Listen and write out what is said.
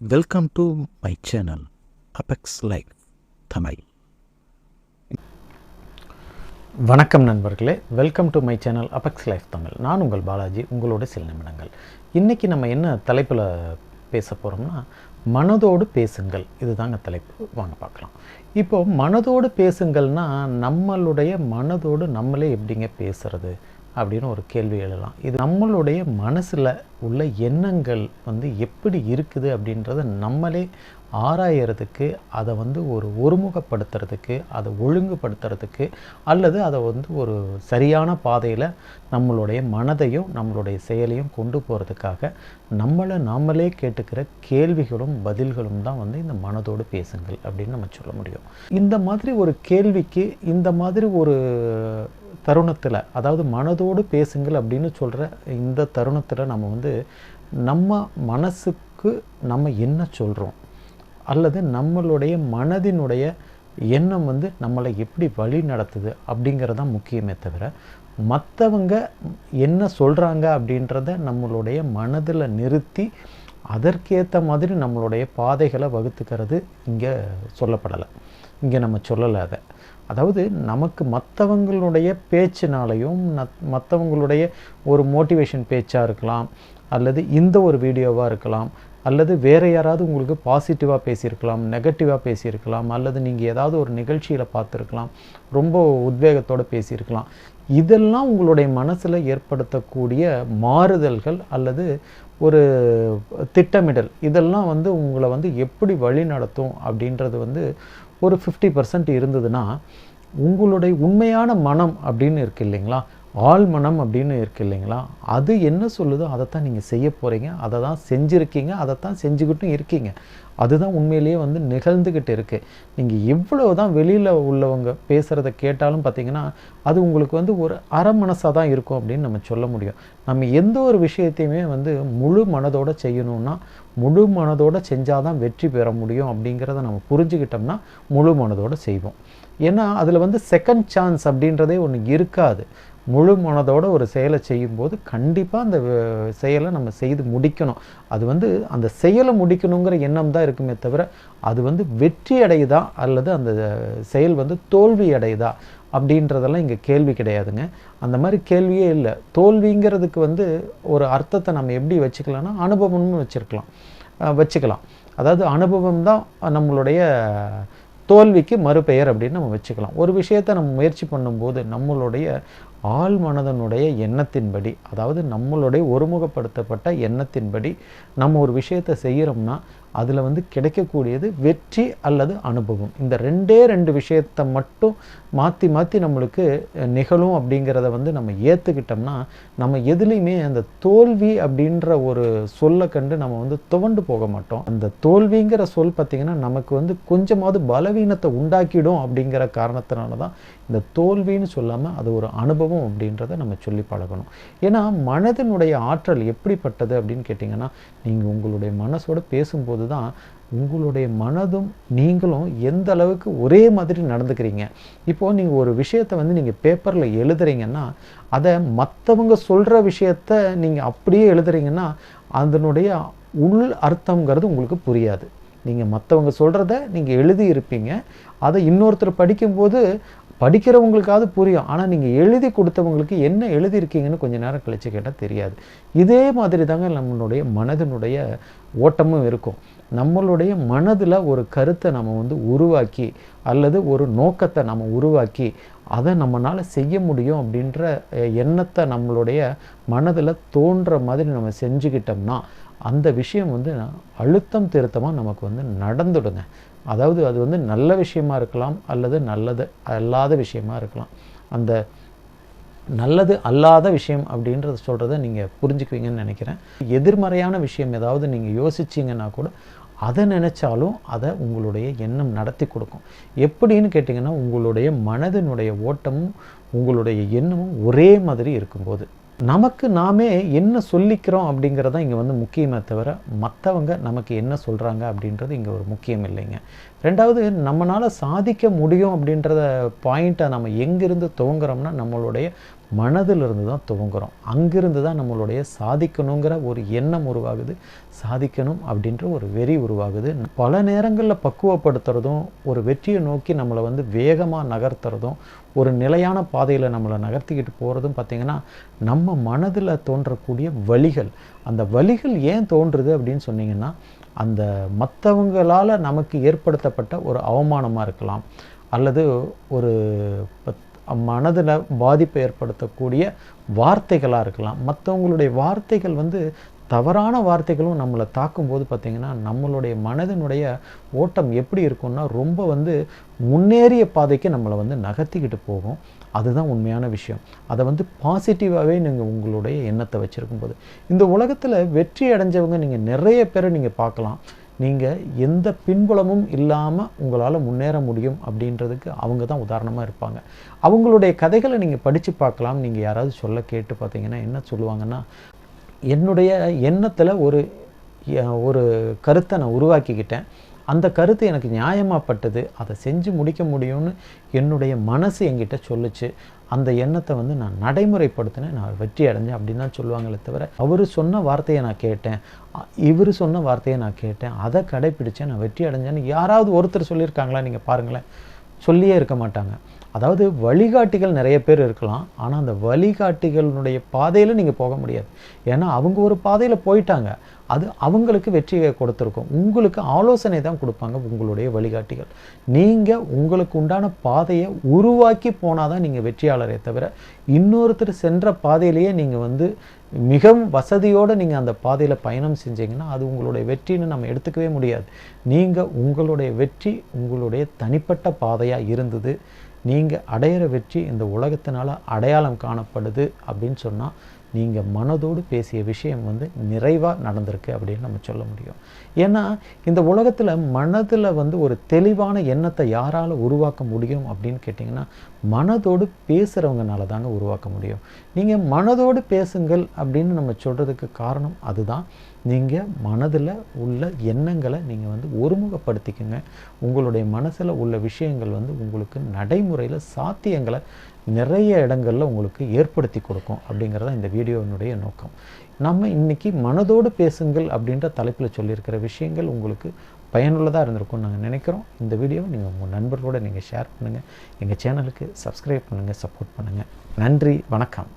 Welcome to my channel Apex Life Tamil வணக்கம் நண்பர்களே. Welcome to my channel Apex Life Tamil நான் உங்கள் பாலாஜி உங்களோட சில நிமிடங்கள். இன்றைக்கி நம்ம என்ன தலைப்பில் பேச போகிறோம்னா மனதோடு பேசுங்கள். இதுதாங்க தலைப்பு. வாங்க பார்க்கலாம். இப்போது மனதோடு பேசுங்கள்னா நம்மளுடைய மனதோடு நம்மளே எப்படிங்க பேசுகிறது அப்படின்னு ஒரு கேள்வி எழலாம் இது நம்மளுடைய மனசில் உள்ள எண்ணங்கள் வந்து எப்படி இருக்குது அப்படின்றத நம்மளே ஆராயறதுக்கு அதை வந்து ஒரு ஒருமுகப்படுத்துறதுக்கு அதை ஒழுங்குபடுத்துறதுக்கு அல்லது அதை வந்து ஒரு சரியான பாதையில் நம்மளுடைய மனதையும் நம்மளுடைய செயலையும் கொண்டு போகிறதுக்காக நம்மளை நாமளே கேட்டுக்கிற கேள்விகளும் பதில்களும் தான் வந்து இந்த மனதோடு பேசுங்கள் அப்படின்னு நம்ம சொல்ல முடியும். இந்த மாதிரி ஒரு கேள்விக்கு இந்த மாதிரி ஒரு தருணத்தில் அதாவது மனதோடு பேசுங்கள் அப்படின்னு சொல்கிற இந்த தருணத்தில் நம்ம வந்து நம்ம மனசுக்கு நம்ம என்ன சொல்கிறோம் அல்லது நம்மளுடைய மனதினுடைய எண்ணம் வந்து நம்மளை எப்படி வழி நடத்துது அப்படிங்கிறது தான் முக்கியமே தவிர மற்றவங்க என்ன சொல்கிறாங்க அப்படின்றத நம்மளுடைய மனதில் நிறுத்தி அதற்கேற்ற மாதிரி நம்மளுடைய பாதைகளை வகுத்துக்கிறது இங்கே சொல்லப்படலை. இங்கே நம்ம சொல்லலை அதை. அதாவது நமக்கு மற்றவங்களுடைய பேச்சினாலையும் மற்றவங்களுடைய ஒரு மோட்டிவேஷன் பேச்சாக இருக்கலாம் அல்லது இந்த ஒரு வீடியோவாக இருக்கலாம் அல்லது வேறு யாராவது உங்களுக்கு பாசிட்டிவாக பேசியிருக்கலாம் நெகட்டிவாக பேசியிருக்கலாம் அல்லது நீங்கள் ஏதாவது ஒரு நிகழ்ச்சியில் பார்த்துருக்கலாம் ரொம்ப உத்வேகத்தோடு பேசியிருக்கலாம். இதெல்லாம் உங்களுடைய மனசில் ஏற்படுத்தக்கூடிய மாறுதல்கள் அல்லது ஒரு திட்டமிடல். இதெல்லாம் வந்து உங்களை வந்து எப்படி வழி நடத்தும் அப்படின்றது வந்து ஒரு ஃபிஃப்டி பர்சன்ட் இருந்ததுன்னா உங்களுடைய உண்மையான மனம் அப்படின்னு இருக்கு இல்லைங்களா? ஆழ்மனம் அப்படின்னு இருக்கு இல்லைங்களா? அது என்ன சொல்லுதோ? அதை தான் நீங்கள் செய்ய போகிறீங்க அதை தான் செஞ்சுருக்கீங்க. அதை தான் செஞ்சுக்கிட்டும் இருக்கீங்க. அதுதான் உண்மையிலேயே வந்து நிகழ்ந்துக்கிட்டு இருக்குது நீங்கள் எவ்வளோ தான் வெளியில் உள்ளவங்க பேசுகிறத கேட்டாலும் பார்த்தீங்கன்னா அது உங்களுக்கு வந்து ஒரு அரை மனசாக தான் இருக்கும் அப்படின்னு நம்ம சொல்ல முடியும். நம்ம எந்த ஒரு விஷயத்தையுமே வந்து முழு மனதோடு செய்யணும்னா முழு மனதோடு செஞ்சால் தான் வெற்றி பெற முடியும் அப்படிங்கிறத நம்ம புரிஞ்சுக்கிட்டோம்னா முழு மனதோடு செய்வோம். ஏன்னா அதில் வந்து செகண்ட் சான்ஸ் அப்படின்றதே ஒன்று இருக்காது. முழு மனதோட ஒரு செயலை செய்யும்போது கண்டிப்பாக அந்த செயலை நம்ம செய்து முடிக்கணும். அது வந்து அந்த செயலை முடிக்கணுங்கிற எண்ணம் தான் இருக்குமே தவிர அது வந்து வெற்றி அடையுதா அல்லது அந்த செயல் வந்து தோல்வி அடையுதா அப்படின்றதெல்லாம் இங்கே கேள்வி கிடையாதுங்க. அந்த மாதிரி கேள்வியே இல்லை. தோல்விங்கிறதுக்கு வந்து ஒரு அர்த்தத்தை நம்ம எப்படி வச்சுக்கலாம்னா அனுபவம்னு வச்சுருக்கலாம். வச்சுக்கலாம். அதாவது அனுபவம் தான் நம்மளுடைய தோல்விக்கு மறுபெயர் அப்படின்னு நம்ம வச்சுக்கலாம். ஒரு விஷயத்தை நம்ம முயற்சி பண்ணும்போது நம்மளுடைய ஆள் மனதனுடைய எண்ணத்தின்படி அதாவது நம்மளுடைய ஒருமுகப்படுத்தப்பட்ட எண்ணத்தின்படி நம்ம ஒரு விஷயத்தை செய்கிறோம்னா அதில் வந்து கிடைக்கக்கூடியது வெற்றி அல்லது அனுபவம். இந்த ரெண்டே ரெண்டு விஷயத்தை மட்டும் மாற்றி மாற்றி நம்மளுக்கு நிகழும் அப்படிங்கிறத வந்து நம்ம ஏற்றுக்கிட்டோம்னா நம்ம எதுலேயுமே அந்த தோல்வி அப்படின்ற ஒரு சொல்லை கண்டு நம்ம வந்து துவண்டு போக மாட்டோம். அந்த தோல்விங்கிற சொல் பார்த்திங்கன்னா நமக்கு வந்து கொஞ்சமாவது பலவீனத்தை உண்டாக்கிடும் அப்படிங்கிற காரணத்தினால தான் இந்த தோல்வின்னு சொல்லாமல் அது ஒரு அனுபவம் அப்படின்றத நம்ம சொல்லி பழகணும். ஏன்னா மனதினுடைய ஆற்றல் எப்படிப்பட்டது அப்படின்னு கேட்டிங்கன்னா நீங்கள் உங்களுடைய மனசோடு பேசும்போது தான் உங்களுடைய மனதும் நீங்களும் எந்த அளவுக்கு ஒரே மாதிரி நடந்துக்கிறீங்க. இப்போது நீங்கள் ஒரு விஷயத்தை வந்து நீங்கள் பேப்பரில் எழுதுறீங்கன்னா அதை மற்றவங்க சொல்கிற விஷயத்த நீங்கள் அப்படியே எழுதுறீங்கன்னா அதனுடைய உள் அர்த்தங்கிறது உங்களுக்கு புரியாது. நீங்கள் மற்றவங்க சொல்கிறத நீங்கள் எழுதியிருப்பீங்க அதை இன்னொருத்தர் படிக்கும்போது படிக்கிறவங்களுக்காவது புரியும். ஆனால் நீங்கள் எழுதி கொடுத்தவங்களுக்கு என்ன எழுதியிருக்கீங்கன்னு கொஞ்சம் நேரம் கழித்து கேட்டால் தெரியாது. இதே மாதிரி தாங்க நம்மளுடைய மனதினுடைய ஓட்டமும் இருக்கும். நம்மளுடைய மனதில் ஒரு கருத்தை நம்ம வந்து உருவாக்கி அல்லது ஒரு நோக்கத்தை நம்ம உருவாக்கி அதை நம்மளால் செய்ய முடியும் அப்படின்ற எண்ணத்தை நம்மளுடைய மனதில் தோன்ற மாதிரி நம்ம செஞ்சுக்கிட்டோம்னா அந்த விஷயம் வந்து அழுத்தம் திருத்தமாக நமக்கு வந்து நடந்துடுங்க. அதாவது அது வந்து நல்ல விஷயமா இருக்கலாம் அல்லது நல்லது அல்லாத விஷயமா இருக்கலாம். அந்த நல்லது அல்லாத விஷயம் அப்படின்றத சொல்கிறத நீங்கள் புரிஞ்சுக்குவீங்கன்னு நினைக்கிறேன். எதிர்மறையான விஷயம் ஏதாவது நீங்கள் யோசிச்சிங்கன்னா கூட அதை நினச்சாலும் அதை உங்களுடைய எண்ணம் நடத்தி கொடுக்கும். எப்படின்னு கேட்டிங்கன்னா உங்களுடைய மனதினுடைய ஓட்டமும் உங்களுடைய எண்ணமும் ஒரே மாதிரி இருக்கும்போது. நமக்கு நாமே என்ன சொல்லிக்கிறோம் அப்படிங்கிறத இங்கே வந்து முக்கியமே தவிர மற்றவங்க நமக்கு என்ன சொல்கிறாங்க அப்படின்றது இங்கே ஒரு முக்கியம் இல்லைங்க. ரெண்டாவது நம்மளால் சாதிக்க முடியும் அப்படின்றத பாயிண்ட்டை நம்ம எங்கேருந்து துவங்குறோம்னா நம்மளுடைய மனதிலிருந்து தான் துவங்குறோம். அங்கிருந்து தான் நம்மளுடைய சாதிக்கணுங்கிற ஒரு எண்ணம் உருவாகுது. சாதிக்கணும் அப்படின்ற ஒரு வெறி உருவாகுது. பல நேரங்களில் பக்குவப்படுத்துறதும் ஒரு வெற்றியை நோக்கி நம்மளை வந்து வேகமாக நகர்த்துறதும் ஒரு நிலையான பாதையில் நம்மளை நகர்த்திக்கிட்டு போகிறதும் பார்த்திங்கன்னா நம்ம மனதில் தோன்றக்கூடிய வழிகள். அந்த வழிகள் ஏன் தோன்றுது அப்படின்னு சொன்னிங்கன்னா அந்த மற்றவங்களால் நமக்கு ஏற்படுத்தப்பட்ட ஒரு அவமானமாக இருக்கலாம். அல்லது ஒரு மனதில் பாதிப்பை ஏற்படுத்தக்கூடிய வார்த்தைகளாக இருக்கலாம். மற்றவங்களுடைய வார்த்தைகள் வந்து தவறான வார்த்தைகளும் நம்மளை தாக்கும்போது பார்த்திங்கன்னா நம்மளுடைய மனதினுடைய ஓட்டம் எப்படி இருக்கும்னா ரொம்ப வந்து முன்னேறிய பாதைக்கு நம்மளை வந்து நகர்த்திக்கிட்டு போகும். அதுதான் உண்மையான விஷயம். அதை வந்து பாசிட்டிவாகவே நீங்கள் உங்களுடைய எண்ணத்தை வச்சுருக்கும்போது. இந்த உலகத்தில் வெற்றி அடைஞ்சவங்க நீங்கள் நிறைய பேரை நீங்கள் பார்க்கலாம். நீங்கள் எந்த பின்புலமும் இல்லாமல் உங்களால் முன்னேற முடியும் அப்படின்றதுக்கு அவங்க தான் உதாரணமாக இருப்பாங்க. அவங்களுடைய கதைகளை நீங்கள் படித்து பார்க்கலாம். நீங்கள் யாராவது சொல்ல கேட்டு பார்த்தீங்கன்னா என்ன சொல்லுவாங்கன்னா என்னுடைய எண்ணத்தில் ஒரு ஒரு கருத்தை நான் உருவாக்கிக்கிட்டேன். அந்த கருத்து எனக்கு நியாயமாகப்பட்டது அதை செஞ்சு முடிக்க முடியும்னு என்னுடைய மனசு என்கிட்ட சொல்லுச்சு. அந்த எண்ணத்தை வந்து நான் நடைமுறைப்படுத்தினேன். நான் வெற்றி அடைஞ்சேன் அப்படின்னு தான் சொல்லுவாங்களே தவிர அவர் சொன்ன வார்த்தையை நான் கேட்டேன். இவர் சொன்ன வார்த்தையை நான் கேட்டேன். அதை கடைப்பிடிச்சேன். நான் வெற்றி அடைஞ்சேன்னு யாராவது ஒருத்தர் சொல்லியிருக்காங்களா? நீங்கள் பாருங்களேன். சொல்லியே இருக்க மாட்டாங்க. அதாவது வழிகாட்டிகள் நிறைய பேர் இருக்கலாம் ஆனால் அந்த வழிகாட்டிகளுடைய பாதையில் நீங்கள் போக முடியாது. ஏன்னா அவங்க ஒரு பாதையில் போயிட்டாங்க. அது அவங்களுக்கு வெற்றியை கொடுத்துருக்கும். உங்களுக்கு ஆலோசனை தான் கொடுப்பாங்க உங்களுடைய வழிகாட்டிகள். நீங்கள் உங்களுக்கு உண்டான பாதையை உருவாக்கி போனால் தான் நீங்கள் வெற்றியாளரே தவிர இன்னொருத்தர் சென்ற பாதையிலேயே நீங்கள் வந்து மிகவும் வசதியோடு நீங்கள் அந்த பாதையில் பயணம் செஞ்சீங்கன்னா அது உங்களுடைய வெற்றின்னு நம்ம எடுத்துக்கவே முடியாது. நீங்கள் உங்களுடைய வெற்றி உங்களுடைய தனிப்பட்ட பாதையாக இருந்தது. நீங்கள் அடையிற வெற்றி இந்த உலகத்தினால் அடையாளம் காணப்படுது அப்படின்னு சொன்னால் நீங்கள் மனதோடு பேசிய விஷயம் வந்து நிறைவாக நடந்திருக்கு அப்படின்னு நம்ம சொல்ல முடியும். ஏன்னா இந்த உலகத்தில் மனதில் வந்து ஒரு தெளிவான எண்ணத்தை யாரால் உருவாக்க முடியும் அப்படின்னு கேட்டிங்கன்னா மனதோடு பேசுகிறவங்கனால தாங்க உருவாக்க முடியும். நீங்கள் மனதோடு பேசுங்கள் அப்படின்னு நம்ம சொல்கிறதுக்கு காரணம் அதுதான். நீங்கள் மனதில் உள்ள எண்ணங்களை நீங்கள் வந்து ஒருமுகப்படுத்திக்கங்க. உங்களுடைய மனசில் உள்ள விஷயங்கள் வந்து உங்களுக்கு நடைமுறையில் சாத்தியங்களை நிறைய இடங்களில் உங்களுக்கு ஏற்படுத்தி கொடுக்கும் அப்படிங்கிறத இந்த வீடியோவினுடைய நோக்கம். நம்ம இன்றைக்கி மனதோடு பேசுங்கள் அப்படின்ற தலைப்பில் சொல்லியிருக்கிற விஷயங்கள் உங்களுக்கு பயனுள்ளதாக இருந்திருக்கும்னு நாங்கள் நினைக்கிறோம். இந்த வீடியோ நீங்கள் உங்கள் நண்பர்களோடு நீங்கள் ஷேர் பண்ணுங்கள் எங்கள் சேனலுக்கு சப்ஸ்கிரைப் பண்ணுங்கள் சப்போர்ட் பண்ணுங்கள் நன்றி வணக்கம்.